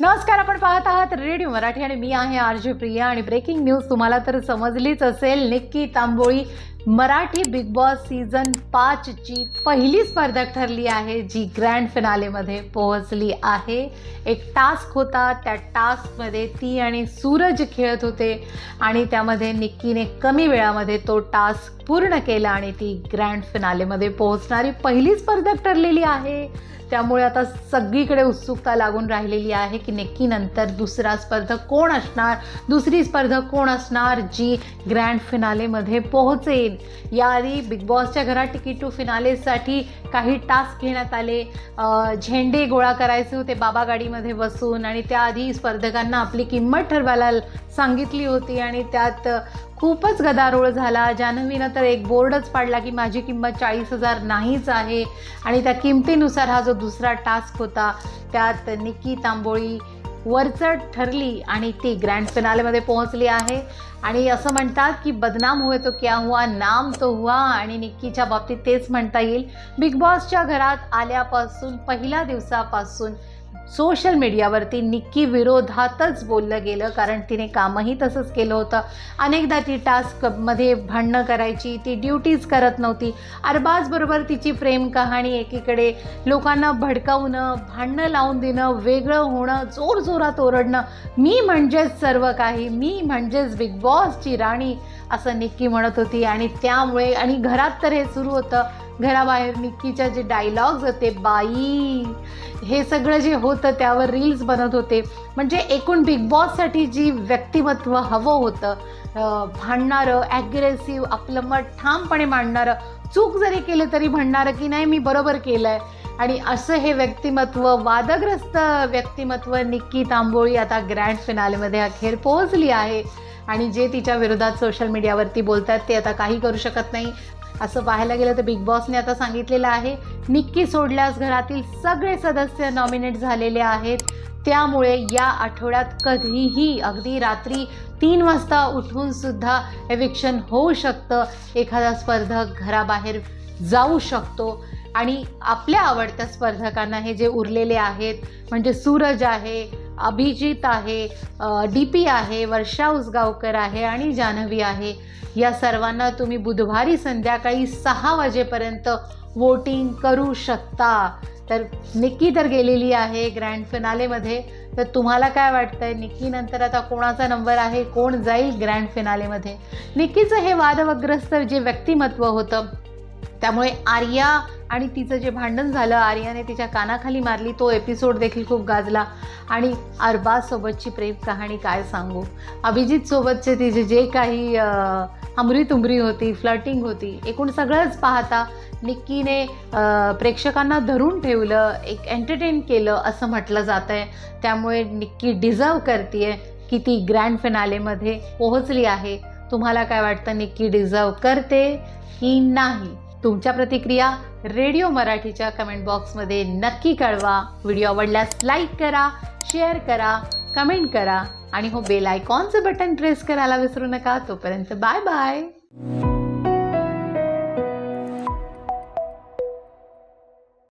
नमस्कार आपण पाहत आहात रेडिओ मराठी आणि मी आहे आर जे प्रिया आणि ब्रेकिंग न्यूज तुम्हाला तर समजलीच असेल Nikki Tamboli Marathi Bigg Boss season पाचची पहिली स्पर्धक ठरली आहे जी ग्रँड फिनालेमध्ये पोहोचली आहे. एक टास्क होता त्या टास्कमध्ये ती आणि सूरज खेळत होते आणि त्यामध्ये निक्कीने कमी वेळामध्ये तो टास्क पूर्ण केला आणि ती ग्रँड फिनालेमध्ये पोहोचणारी पहिली स्पर्धक ठरलेली आहे. त्यामुळे आता सगळीकडे उत्सुकता लागून राहिलेली आहे की नक्की नंतर दुसरा स्पर्धक कोण असणार? दुसरी स्पर्धक कोण असणार जी ग्रँड फिनालेमध्ये पोहोचेल? याआधी बिग बॉसच्या घरात तिकीट टू फिनालेसाठी काही टास्क घेण्यात आले. झेंडे गोळा करायचे होते बाबा गाडीमध्ये बसून आणि त्याआधी स्पर्धकांना आपली किंमत ठरवायला सांगितली होती आणि त्यात खूपच गदारोळ झाला. जान्हवीनं तर एक बोर्डच पाडला की माझी किंमत चाळीस हजार नाहीच आहे आणि त्या किमतीनुसार हा जो दुसरा टास्क होता त्यात निक्की तांबोळी वरचढ ठरली आणि ती ग्रँड फिनालेमध्ये पोहोचली आहे. आणि असं म्हणतात की बदनाम हुए तो क्या हुआ नाम तो हुआ आणि निक्कीच्या बाबतीत तेच म्हणता येईल. बिग बॉसच्या घरात आल्यापासून पहिल्या दिवसापासून सोशल मीडियावरती निक्की विरोधातच बोललं गेलं कारण तिने कामही तसंच केलं होतं. अनेकदा ती टास्कमध्ये भांडणं करायची ती ड्युटीज करत नव्हती. अरबाजबरोबर तिची प्रेम कहाणी एकीकडे लोकांना भडकावणं भांडणं लावून देणं वेगळं होणं जोरजोरात ओरडणं. मी म्हणजेच सर्व काही मी म्हणजेच बिग बॉसची राणी असं निक्की म्हणत होती. आणि त्यामुळे आणि घरात तर हे सुरू होतं. घराबाहेर निक्कीच्या जे डायलॉग्स होते बाई हे सगळं जे होतं त्यावर रील्स बनत होते. म्हणजे एकूण बिग बॉससाठी जी व्यक्तिमत्व हवं होतं भांडणारं ॲग्रेसिव्ह आपलं मत ठामपणे मांडणारं चूक जरी केलं तरी म्हणणारं की नाही मी बरोबर केलं आहे आणि असं हे व्यक्तिमत्व वादग्रस्त व्यक्तिमत्व निक्की तांबोळी आता ग्रँड फिनालेमध्ये अखेर पोहोचली आहे. आणि जे तिच्या विरोधात सोशल मीडियावरती बोलतात ते आता काही करू शकत नाही. असं पाहायला गेलं तर बिग बॉसने आता सांगितलेलं आहे निक्की सोडल्यास घरातील सगळे सदस्य नॉमिनेट झालेले आहेत. त्यामुळे या आठवड्यात कधीही अगदी रात्री तीन वाजता उठून सुद्धा एविक्शन होऊ शकतं. एखादा स्पर्धक घराबाहेर जाऊ शकतो. आणि आपल्या आवडत्या स्पर्धकांना हे जे उरलेले आहेत म्हणजे सूरज आहे अभिजित आहे डी पी आहे वर्षा उसगावकर आहे आणि जान्हवी आहे. या सर्वांना तुम्ही बुधवारी संध्याकाळी सहा वाजेपर्यंत वोटिंग करू शकता. तर निक्की तर गेलेली आहे ग्रँड फिनालेमध्ये तर तुम्हाला काय वाटतं आहे निक्की निक्कीनंतर आता कोणाचा नंबर आहे? कोण जाईल ग्रँड फिनालेमध्ये निक्कीचं हे वादवग्रस्त जे व्यक्तिमत्व होतं त्यामुळे आर्या आणि तिचं जे भांडण झालं आर्याने तिच्या कानाखाली मारली तो एपिसोड देखील खूप गाजला. आणि अरबाजसोबतची प्रेम कहाणी काय सांगू? अभिजितसोबतचे तिचे जे काही अं, हमरी तुमरी होती फ्लटिंग होती एकूण सगळंच पाहता निक्कीने प्रेक्षकांना धरून ठेवलं एक एंटरटेन केलं असं म्हटलं जात आहे त्यामुळे निक्की डिझर्व करते की ती ग्रँड फिनालेमध्ये पोहोचली आहे. तुम्हाला काय वाटतं? निक्की डिझर्व करते की नाही? तुमच्या प्रतिक्रिया रेडिओ मराठीच्या कमेंट बॉक्समध्ये नक्की कळवा. व्हिडिओ आवडल्यास लाईक करा शेअर करा कमेंट करा आणि हो बेल आयकॉनचं बटन प्रेस करायला विसरू नका. तोपर्यंत बाय बाय